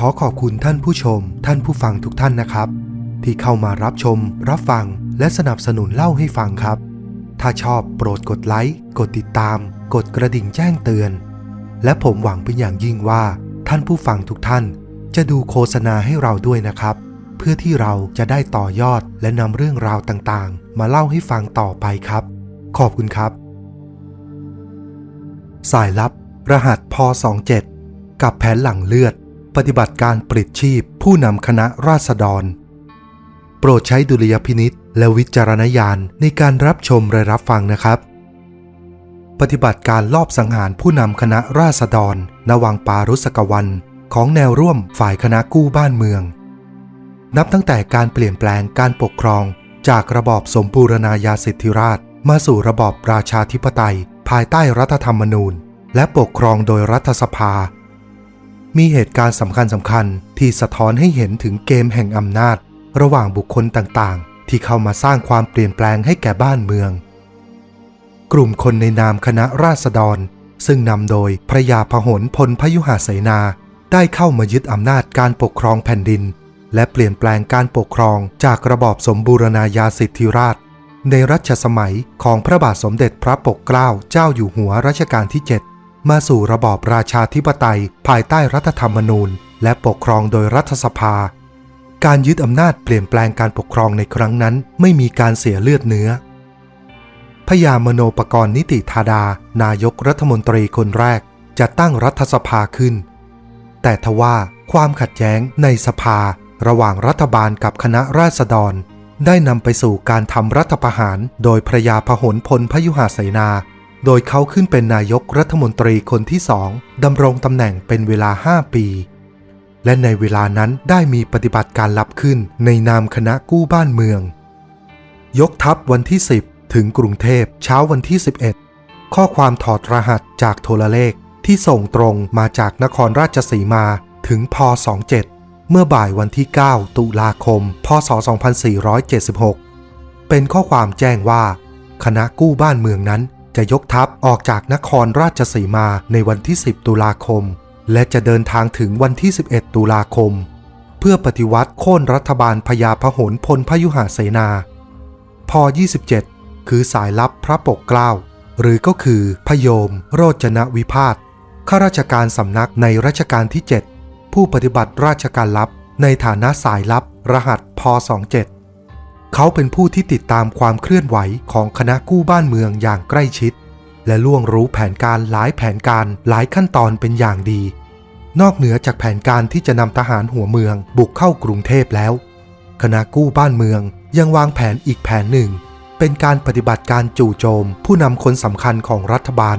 ขอขอบคุณท่านผู้ชม ท่านผู้ฟังทุกท่านนะครับ ที่เข้ามารับชม รับฟัง และสนับสนุนเล่าให้ฟังครับ ถ้าชอบโปรดกดไลค์กดติดตาม กดกระดิ่งแจ้งเตือน และผมหวังเป็นอย่างยิ่งว่า ท่านผู้ฟังทุกท่าน จะดูโฆษณาให้เราด้วยนะครับ เพื่อที่เราจะได้ต่อยอดและนำเรื่องราวต่างๆ มาเล่าให้ฟังต่อไปครับ ขอบคุณครับ สายลับ รหัสพ 27 กับแผนหลังเลือด ปฏิบัติการปลิดชีพผู้นำคณะราษฎร โปรดใช้ดุลยพินิษและวิจารณญาณในการรับชมและรับฟังนะครับ ปฏิบัติการลอบสังหารผู้นำคณะราษฎรณวังปารุสกวันของแนวร่วมฝ่ายคณะกู้บ้านเมือง นับตั้งแต่การเปลี่ยนแปลงการปกครองจากระบอบสมบูรณาญาสิทธิราช มาสู่ระบอบราชาธิปไตย ภายใต้รัฐธรรมนูญ และปกครองโดยรัฐสภา มีเหตุการณ์สำคัญสำคัญๆที่สะท้อนให้เห็นถึงเกมแห่งอำนาจ ระหว่างบุคคลต่างๆ ที่เข้ามาสร้างความเปลี่ยนแปลงให้แก่บ้านเมือง กลุ่มคนในนามคณะราษฎร ซึ่งนำโดยพระยาพหลพลพยุหเสนา ได้เข้ามายึดอำนาจการปกครองแผ่นดิน และเปลี่ยนแปลงการปกครองจากระบอบสมบูรณาญาสิทธิราช ในรัชสมัยของพระบาทสมเด็จพระปกเกล้าเจ้าอยู่หัวรัชกาลที่ 7 มาสู่ระบอบราชาธิปไตยภายใต้รัฐธรรมนูญ และปกครองโดยรัฐสภา การยึดอำนาจเปลี่ยนแปลงการปกครองในครั้งนั้นไม่มีการเสียเลือดเนื้อพญามโนปกรณ์นิติธาดา นายกรัฐมนตรีคนแรกจะตั้งรัฐสภาขึ้น แต่ทว่าความขัดแย้งในสภาระหว่างรัฐบาลกับคณะราษฎร ได้นำไปสู่การทำรัฐประหาร โดยพระยาพหลพลพยุหเสนา โดยเขาขึ้นเป็นนายกรัฐมนตรีคนที่สองดำรงตำแหน่งเป็นเวลา 5 ปี และในเวลานั้นได้มีปฏิบัติการลับขึ้นในนามคณะกู้บ้านเมือง ยกทัพวันที่ 10 ถึงกรุงเทพเช้าวันที่ 11 ข้อความถอดรหัสจากโทรเลขที่ส่งตรงมาจากนครราชสีมาถึงพ27 เมื่อบ่ายวันที่ 9 ตุลาคม พศ 2476 เป็นข้อความแจ้งว่า คณะกู้บ้านเมืองนั้น จะยกทัพออกจากนครราชสีมาในวันที่ 10 ตุลาคม และจะเดินทางถึงวันที่ 11 ตุลาคม เพื่อปฏิวัติโค่นรัฐบาลพญาพหลพลพยุหเสนาพ27 คือสายลับพระปกเกล้า หรือก็คือพโยม โรจนวิพาทข้าราชการสำนักในรัชกาลที่ 7 ผู้ปฏิบัติราชการลับในฐานะสายลับรหัสพ 27 เขาเป็นผู้ที่ติดตามความเคลื่อนไหวของคณะกู้บ้านเมืองอย่างใกล้ชิด และล่วงรู้แผนการหลายแผนการหลายขั้นตอนเป็นอย่างดี นอกเหนือจากแผนการที่จะนำทหารหัวเมืองบุกเข้ากรุงเทพแล้ว คณะกู้บ้านเมืองยังวางแผนอีกแผนหนึ่ง เป็นการปฏิบัติการจู่โจม ผู้นำคนสำคัญของรัฐบาล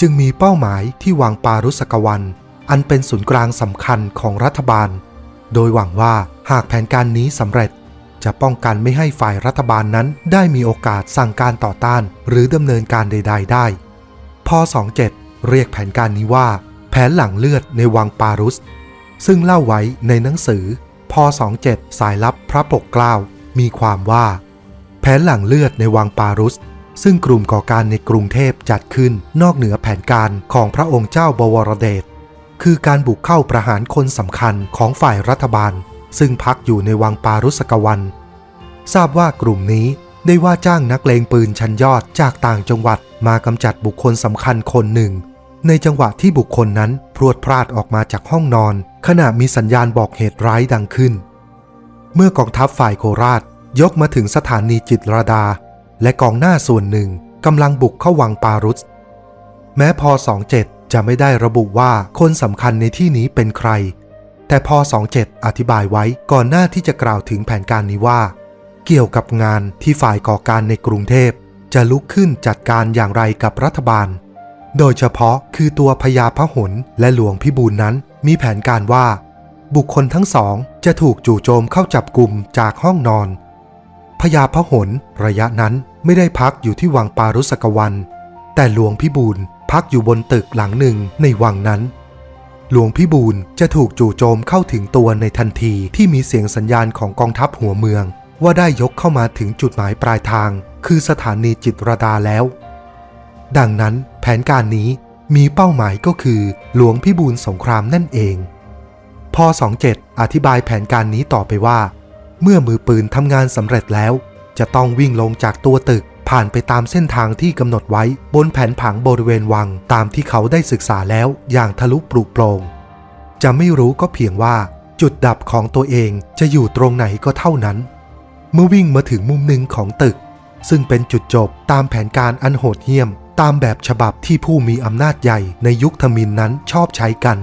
จึงมีเป้าหมายที่วางปารุสกวันอันเป็นศูนย์กลางสำคัญของรัฐบาล โดยหวังว่าหากแผนการนี้สำเร็จ จะป้องกันไม่ให้ฝ่ายรัฐบาลนั้นได้มีโอกาสสั่งการต่อต้าน หรือดำเนินการใด ๆ ได้พ27 เรียกแผนการนี้ว่า แผนหลังเลือดในวังปารุส ซึ่งเล่าไว้ในหนังสือพ27 สายลับพระปกเกล้า มีความว่า แผนหลังเลือดในวังปารุส ซึ่งกลุ่มก่อการในกรุงเทพจัดขึ้นนอกเหนือแผนการของพระองค์เจ้าบวรเดชคือการบุกเข้าประหารคนสำคัญของฝ่ายรัฐบาล ซึ่งพักอยู่ในวังปารุสกวัน ทราบว่ากลุ่มนี้ได้ว่าจ้างนักเลงปืนชั้นยอดจากต่างจังหวัดมากำจัดบุคคลสำคัญคนหนึ่ง ในจังหวะที่บุคคลนั้นพรวดพลาดออกมาจากห้องนอน ขณะมีสัญญาณบอกเหตุร้ายดังขึ้น เมื่อกองทัพฝ่ายโคราชยกมาถึงสถานีจิตรดา และกองหน้าส่วนหนึ่งกำลังบุกเข้าวังปารุสแม้พอ 27 จะไม่ได้ระบุว่าคนสำคัญในที่นี้เป็นใคร แต่พอ 27 อธิบายไว้ก่อนหน้าที่จะกล่าวถึงแผนการนี้ว่า เกี่ยวกับงานที่ฝ่ายก่อการในกรุงเทพ จะลุกขึ้นจัดการอย่างไรกับรัฐบาล โดยเฉพาะคือตัวพญาพหลและหลวงพิบูลนั้นมีแผนการว่า บุคคลทั้งสองจะถูกจู่โจมเข้าจับกลุ่มจากห้องนอนพญาพหลระยะนั้นไม่ได้พักอยู่ที่วังปารุสกวัน แต่หลวงพิบูลพักอยู่บนตึกหลังหนึ่งในวังนั้น หลวงพิบูลจะถูกจู่โจมเข้าถึงตัวในทันทีที่มีเสียงสัญญาณของกองทัพหัวเมือง ว่าได้ยกเข้ามาถึงจุดหมายปลายทาง คือสถานีจิตรดาแล้ว ดังนั้นแผนการนี้มีเป้าหมายก็คือ หลวงพิบูลสงครามนั่นเองพอ27 อธิบายแผนการนี้ต่อไปว่า เมื่อมือปืนทำงานสำเร็จแล้ว จะต้องวิ่งลงจากตัวตึก ผ่านไปตามเส้นทางที่กำหนดไว้บนแผนผังบริเวณวังตามที่เขาได้ศึกษาแล้วอย่างทะลุปลุกโปร่งจะไม่รู้ก็เพียงว่า จุดดับของตัวเองจะอยู่ตรงไหนก็เท่านั้น เมื่อวิ่งมาถึงมุมหนึ่งของตึก ซึ่งเป็นจุดจบตามแผนการอันโหดเหี้ยม ตามแบบฉบับที่ผู้มีอำนาจใหญ่ในยุคทมินนั้นชอบใช้กัน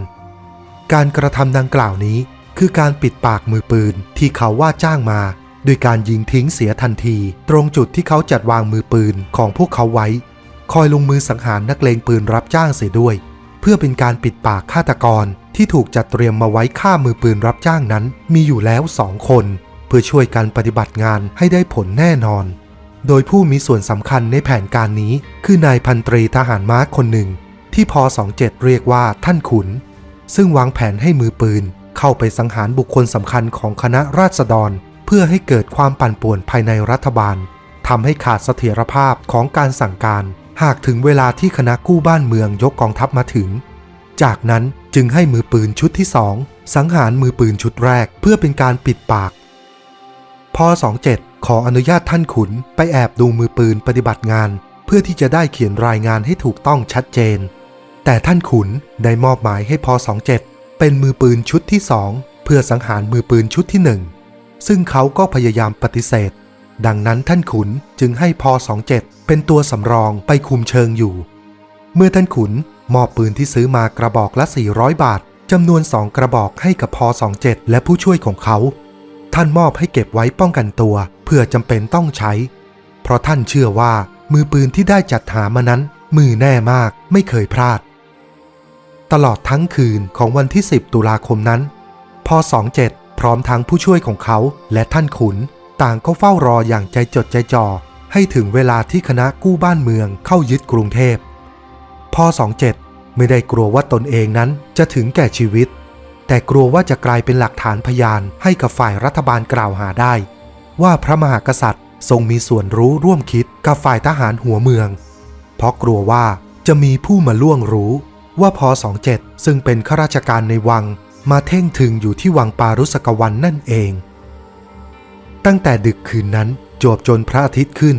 การกระทำดังกล่าวนี้คือการปิดปากมือปืนที่เขาว่าจ้างมา โดยการยิงทิ้งเสียทันที ตรงจุดที่เขาจัดวางมือปืนของพวกเขาไว้ คอยลงมือสังหารนักเลงปืนรับจ้างเสียด้วย เพื่อเป็นการปิดปากฆาตกรที่ถูกจัดเตรียมมาไว้ฆ่ามือปืนรับจ้างนั้น มีอยู่แล้วสองคน เพื่อช่วยกันปฏิบัติงานให้ได้ผลแน่นอน โดยผู้มีส่วนสำคัญในแผนการนี้ คือนายพันตรีทหารม้าคนหนึ่ง ที่พอ27เรียกว่าท่านขุน ซึ่งวางแผนให้มือปืน เข้าไปสังหารบุคคลสำคัญของคณะราษฎร เพื่อให้เกิดความปั่นป่วนภายในรัฐบาลทำให้ขาดเสถียรภาพของการสั่งการ หากถึงเวลาที่คณะกู้บ้านเมืองยกกองทัพมาถึง จากนั้นจึงให้มือปืนชุดที่สองสังหารมือปืนชุดแรกเพื่อเป็นการปิดปากพอ27 ขออนุญาตท่านขุนไปแอบดูมือปืนปฏิบัติงาน เพื่อที่จะได้เขียนรายงานให้ถูกต้องชัดเจน แต่ท่านขุนได้มอบหมายให้พอ27 เป็นมือปืนชุดที่สองเพื่อสังหารมือปืนชุดที่หนึ่ง ซึ่งเขาก็พยายามปฏิเสธ ดังนั้นท่านขุนจึงให้พอ27เป็นตัวสำรองไปคุมเชิงอยู่ เมื่อท่านขุนมอบปืนที่ซื้อมากระบอกละ 400 บาทจำนวนสองกระบอกให้กับพอ27และผู้ช่วยของเขา ท่านมอบให้เก็บไว้ป้องกันตัว เพื่อจำเป็นต้องใช้ เพราะท่านเชื่อว่ามือปืนที่ได้จัดหามานั้น มือแน่มากไม่เคยพลาด ตลอดทั้งคืนของวันที่ 10 ตุลาคมนั้นพอ27 พร้อมทั้งผู้ช่วยของเขาและท่านขุน ต่างก็เฝ้ารออย่างใจจดใจจ่อให้ถึงเวลาที่คณะกู้บ้านเมืองเข้ายึดกรุงเทพพอ27 ไม่ได้กลัวว่าตนเองนั้นจะถึงแก่ชีวิต แต่กลัวว่าจะกลายเป็นหลักฐานพยานให้กับฝ่ายรัฐบาลกล่าวหาได้ ว่าพระมหากษัตริย์ทรงมีส่วนรู้ร่วมคิดกับฝ่ายทหารหัวเมือง เพราะกลัวว่าจะมีผู้มาล่วงรู้ว่าพอ27ซึ่งเป็นข้าราชการในวัง มาเท่งถึงอยู่ที่วังปารุสกวันนั่นเอง ตั้งแต่ดึกคืนนั้นจวบจนพระอาทิตย์ขึ้น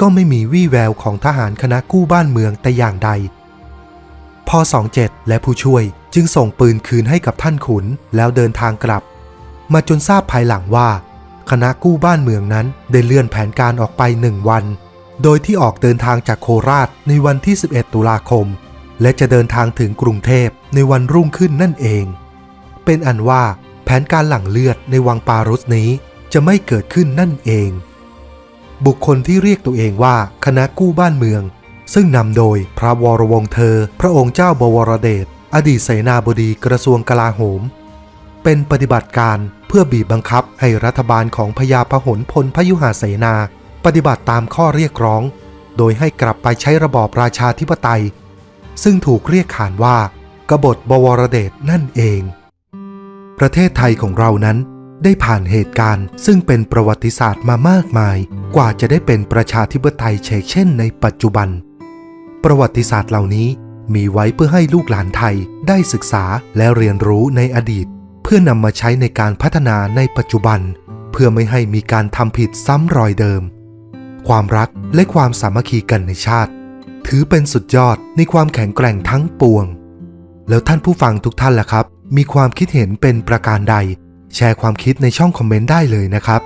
ก็ไม่มีวี่แววของทหารคณะกู้บ้านเมืองแต่อย่างใดพอ27และผู้ช่วยจึงส่งปืนคืนให้กับท่านขุนแล้วเดินทางกลับ มาจนทราบภายหลังว่า คณะกู้บ้านเมืองนั้นได้เลื่อนแผนการออกไปหนึ่งวัน โดยที่ออกเดินทางจากโคราชในวันที่ 11 ตุลาคม และจะเดินทางถึงกรุงเทพในวันรุ่งขึ้นนั่นเอง เป็นอันว่าแผนการหลั่งเลือดในวังปารุสนี้จะไม่เกิดขึ้นนั่นเอง บุคคลที่เรียกตัวเองว่าคณะกู้บ้านเมือง ซึ่งนำโดยพระวรวงศ์เธอ พระองค์เจ้าบวรเดชอดีตเสนาบดีกระทรวงกลาโหม เป็นปฏิบัติการเพื่อบีบบังคับให้รัฐบาลของพญาพหลพลพยุหาเสนา ปฏิบัติตามข้อเรียกร้อง โดยให้กลับไปใช้ระบอบราชาธิปไตย ซึ่งถูกเรียกขานว่ากบฏบวรเดชนั่นเอง ประเทศไทยของเรานั้น ได้ผ่านเหตุการณ์ ซึ่งเป็นประวัติศาสตร์มามากมาย กว่าจะได้เป็นประชาธิปไตยเชกเช่นในปัจจุบัน ประวัติศาสตร์เหล่านี้มีไว้เพื่อให้ลูกหลานไทยได้ศึกษาและเรียนรู้ในอดีต เพื่อนำมาใช้ในการพัฒนาในปัจจุบัน เพื่อไม่ให้มีการทำผิดซ้ำรอยเดิม ความรักและความสามัคคีกันในชาติ ถือเป็นสุดยอดในความแข็งแกร่งทั้งปวง แล้วท่านผู้ฟังทุกท่านล่ะครับ มีความคิดเห็นเป็นประการใด แชร์ความคิดในช่องคอมเมนต์ได้เลยนะครับ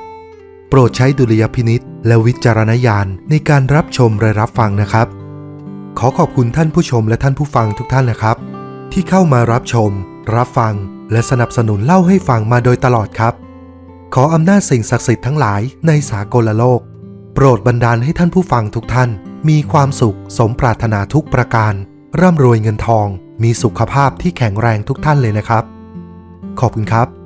โปรดใช้ดุลยพินิษและวิจารณญาณในการรับชมและรับฟังนะครับ ขอขอบคุณท่านผู้ชมและท่านผู้ฟังทุกท่านนะครับ ที่เข้ามารับชม รับฟัง และสนับสนุนเล่าให้ฟังมาโดยตลอดครับ ขออำนาจสิ่งศักดิ์สิทธิ์ทั้งหลายในสากลโลก โปรดบันดาลให้ท่านผู้ฟังทุกท่าน มีความสุขสมปรารถนาทุกประการ ร่ำรวยเงินทอง มีสุขภาพที่แข็งแรงทุกท่านเลยนะครับ ขอบคุณครับ